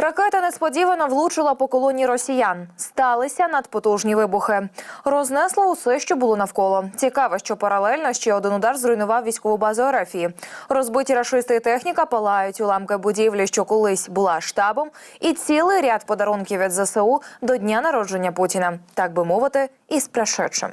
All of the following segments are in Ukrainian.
Ракета несподівано влучила по колоні росіян. Сталися надпотужні вибухи. Рознесло усе, що було навколо. Цікаво, що паралельно ще один удар зруйнував військову базу Ерефії. Розбиті рашисти і техніка палають уламки будівлі, що колись була штабом, і цілий ряд подарунків від ЗСУ до дня народження Путіна, так би мовити, із прошедшим.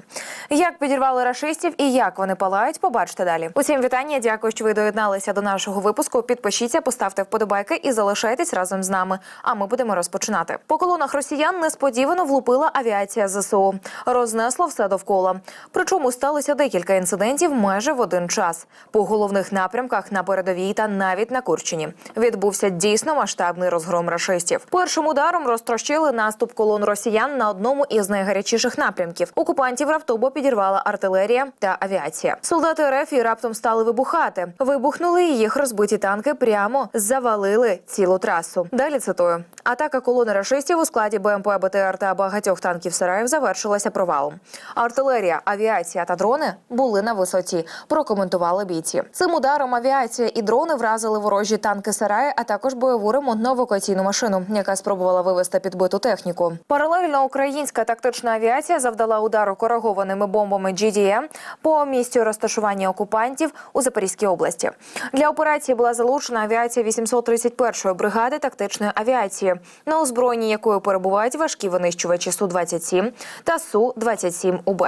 Як підірвали рашистів і як вони палають, побачите далі. Усім вітання. Дякую, що ви доєдналися до нашого випуску. Підпишіться, поставте вподобайки і залишайтесь разом з нами. А ми будемо розпочинати. По колонах росіян несподівано влупила авіація ЗСУ. Рознесло все довкола. Причому сталося декілька інцидентів майже в один час. По головних напрямках на передовій та навіть на Курщині відбувся дійсно масштабний розгром рашистів. Першим ударом розтрощили наступ колон росіян на одному із найгарячіших напрямків. Окупантів раптово підірвала артилерія та авіація. Солдати РФ і раптом стали вибухати. Вибухнули їх розбиті танки прямо завалили цілу трасу. Далі цитую: атака колони рашистів у складі БМП, БТР та багатьох танків Сараїв завершилася провалом. Артилерія, авіація та дрони були на висоті. Прокоментували бійці. Цим ударом авіація і дрони вразили ворожі танки Сараї, а також бойову ремонтну евакуаційну машину, яка спробувала вивести підбиту техніку. Паралельно українська тактична авіація завдала удару коригованими бомбами GDM по місцю розташування окупантів у Запорізькій області. Для операції була залучена авіація 831-ї бригади тактичної авіації, на озброєнні якої перебувають важкі винищувачі су 27 та су 27 УБ.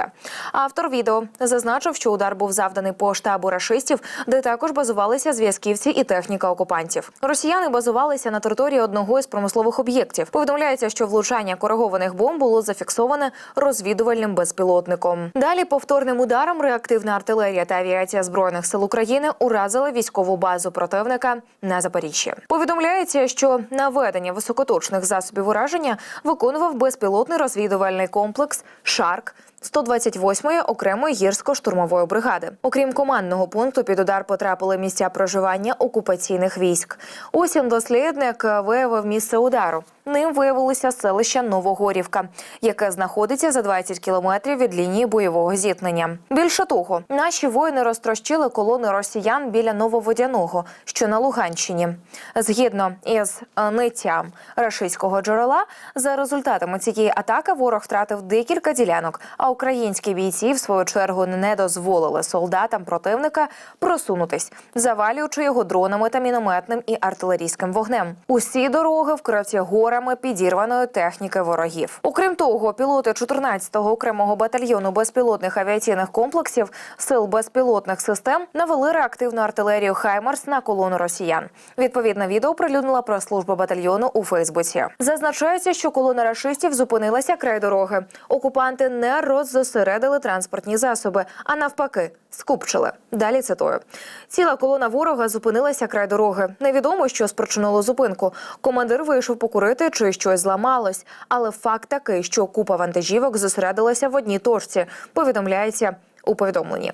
Автор відео зазначив, що удар був завданий по штабу рашистів, де також базувалися зв'язківці і техніка окупантів. Росіяни базувалися на території одного із промислових об'єктів. Повідомляється, що влучання коригованих бомб було зафіксоване розвідувальним безпілотником. Далі повторним ударом реактивна артилерія та авіація збройних сил України уразили військову базу противника на Запоріжжі. Повідомляється, що наведення високоточних засобів ураження виконував безпілотний розвідувальний комплекс Шарк. 128-ї окремої гірсько-штурмової бригади. Окрім командного пункту, під удар потрапили місця проживання окупаційних військ. Осінь дослідник виявив місце удару. Ним виявилося селище Новогорівка, яке знаходиться за 20 кілометрів від лінії бойового зіткнення. Більше того, наші воїни розтрощили колони росіян біля Нововодяного, що на Луганщині. Згідно із е, ниттям рашистського джерела, за результатами цієї атаки ворог втратив декілька ділянок. А українські бійці, в свою чергу, не дозволили солдатам противника просунутись, завалюючи його дронами та мінометним і артилерійським вогнем. Усі дороги вкриті горами підірваної техніки ворогів. Окрім того, пілоти 14-го окремого батальйону безпілотних авіаційних комплексів сил безпілотних систем навели реактивну артилерію Хаймарс на колону росіян. Відповідне відео прилюднила прес-служба батальйону у Фейсбуці. Зазначається, що колона рашистів зупинилася край дороги. Окупанти не роззосередили транспортні засоби, а навпаки, скупчили. Далі цитую: ціла колона ворога зупинилася край дороги. Невідомо, що спричинило зупинку. Командир вийшов покурити чи щось зламалось. Але факт такий, що купа вантажівок зосередилася в одній точці. Повідомляється. У повідомленні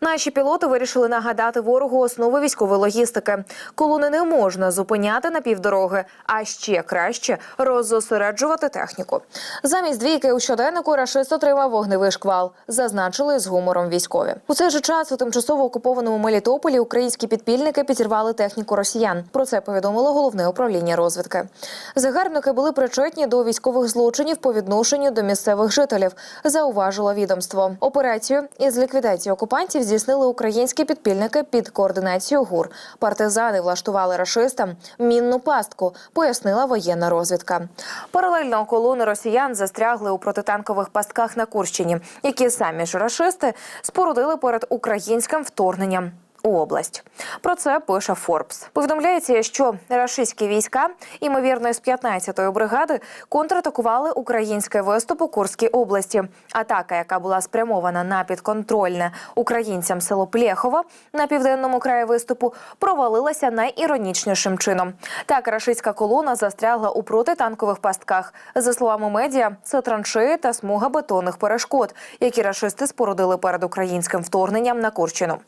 наші пілоти вирішили нагадати ворогу основи військової логістики. Колони не можна зупиняти на півдороги, а ще краще роззосереджувати техніку. Замість двійки у щоденнику рашист отримав вогневий шквал, зазначили з гумором військові. У цей же час у тимчасово окупованому Мелітополі українські підпільники підірвали техніку росіян. Про це повідомило головне управління розвідки. Загарбники були причетні до військових злочинів по відношенню до місцевих жителів. Зауважило відомство. Операцію із ліквідації окупантів здійснили українські підпільники під координацією ГУР. Партизани влаштували рашистам мінну пастку, пояснила воєнна розвідка. Паралельно колони росіян застрягли у протитанкових пастках на Курщині, які самі ж рашисти спорудили перед українським вторгненням. Область про це пише Форбс. Повідомляється, що рашистські війська, ймовірно, з 15-ї бригади, контратакували український виступ у Курській області. Атака, яка була спрямована на підконтрольне українцям село Плєхово на південному краї виступу, провалилася найіронічнішим чином. Так, рашистська колона застрягла у протитанкових пастках. За словами медіа, це траншеї та смуга бетонних перешкод, які рашисти спорудили перед українським вторгненням на Курщину.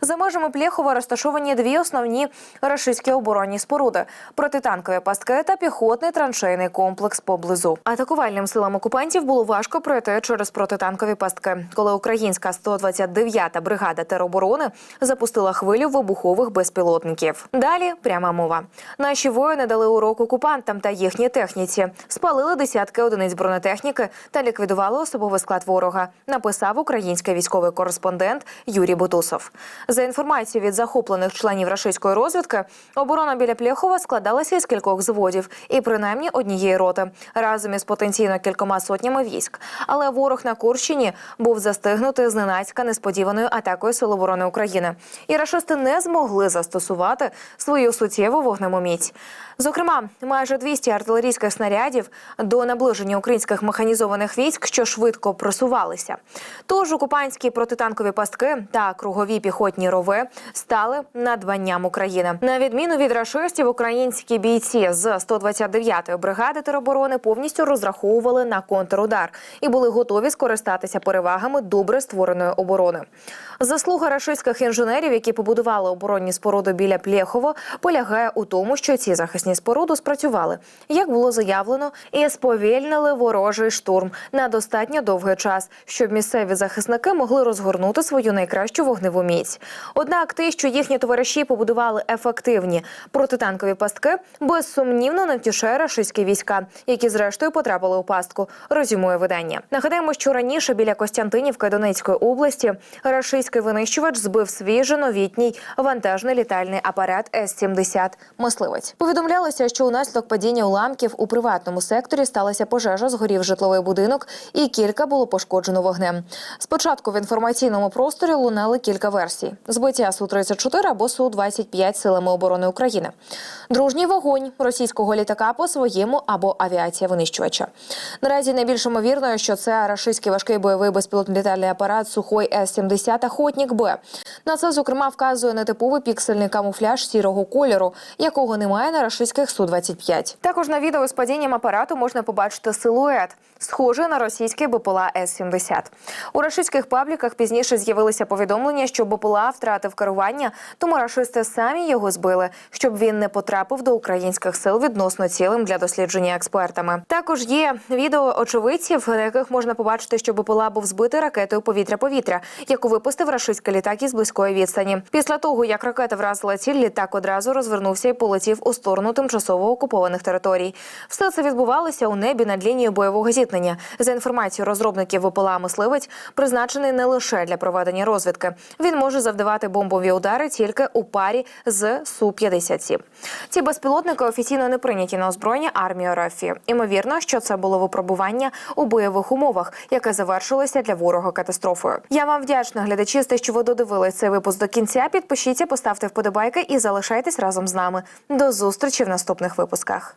За межами аеродрому Плєхова розташовані дві основні рашистські оборонні споруди: протитанкові пастки та піхотний траншейний комплекс поблизу. Атакувальним силам окупантів було важко пройти через протитанкові пастки, коли українська 129-та бригада тероборони запустила хвилю вибухових безпілотників. Далі пряма мова. Наші воїни дали урок окупантам та їхній техніці, спалили десятки одиниць бронетехніки та ліквідували особовий склад ворога. Написав український військовий кореспондент Юрій Бутусов. За інформацією від захоплених членів рашистської розвідки, оборона біля Плєхова складалася із кількох зводів і принаймні однієї роти разом із потенційно кількома сотнями військ. Але ворог на Курщині був застигнутий зненацька несподіваною атакою Сил оборони України. І рашисти не змогли застосувати свою суттєву вогнему міць. Зокрема, майже 200 артилерійських снарядів до наближення українських механізованих військ, що швидко просувалися. Тож окупантські протитанкові пастки та кругові піхотні рови стали надбанням України. На відміну від рашистів, українські бійці з 129-ї бригади тероборони повністю розраховували на контрудар і були готові скористатися перевагами добре створеної оборони. Заслуга рашистських інженерів, які побудували оборонні споруди біля Плєхово, полягає у тому, що ці захисні споруди спрацювали, як було заявлено, і сповільнили ворожий штурм на достатньо довгий час, щоб місцеві захисники могли розгорнути свою найкращу вогневу міць. Однак, те, що їхні товариші побудували ефективні протитанкові пастки, безсумнівно не втішає рашистські війська, які зрештою потрапили у пастку. Розумує видання. Нагадаємо, що раніше біля Костянтинівки Донецької області рашистський винищувач збив свій новітній вантажний літальний апарат С-70 мисливець. Повідомлялося, що унаслідок падіння уламків у приватному секторі сталася пожежа, згорів житловий будинок, і кілька було пошкоджено вогнем. Спочатку в інформаційному просторі лунали кілька версій. Збиті Су-30, Су-34 або Су-25 силами оборони України. Дружній вогонь російського літака по своєму або авіація винищувача. Наразі найбільш ймовірно, що це рашистський важкий бойовий безпілотний літальний апарат Сухой С-70 охотнік Б. На це зокрема вказує нетиповий піксельний камуфляж сірого кольору, якого немає на рашистських су 25 Також на відео з падінням апарату можна побачити силует, схожий на російський БПЛА С-70. У рашистських пабліках пізніше з'явилися повідомлення, що БПЛА втратив керування, тому рашисти самі його збили, щоб він не потрапив до українських сил відносно цілим для дослідження експертами. Також є відео очевидців, на яких можна побачити, що БПЛА був збитий ракетою повітря-повітря, яку випустив рашистський літак із близької відстані. Після того, як ракета вразила ціль, літак одразу розвернувся і полетів у сторону тимчасово окупованих територій. Все це відбувалося у небі над лінією бойового зіткнення. За інформацією розробників ВПЛА мисливець призначений не лише для проведення розвідки. Він може завдавати бомбові удари тільки у парі з су 57 Ці безпілотники офіційно не прийняті на озброєння армії РФ. Імовірно, що це було випробування у бойових умовах, яке завершилося для ворога катастрофою. Я вам вдячна, глядачі, за те, що ви додивились цей випуск до кінця. Підпишіться, поставте вподобайки і залишайтесь разом з нами. До зустрічі в наступних випусках.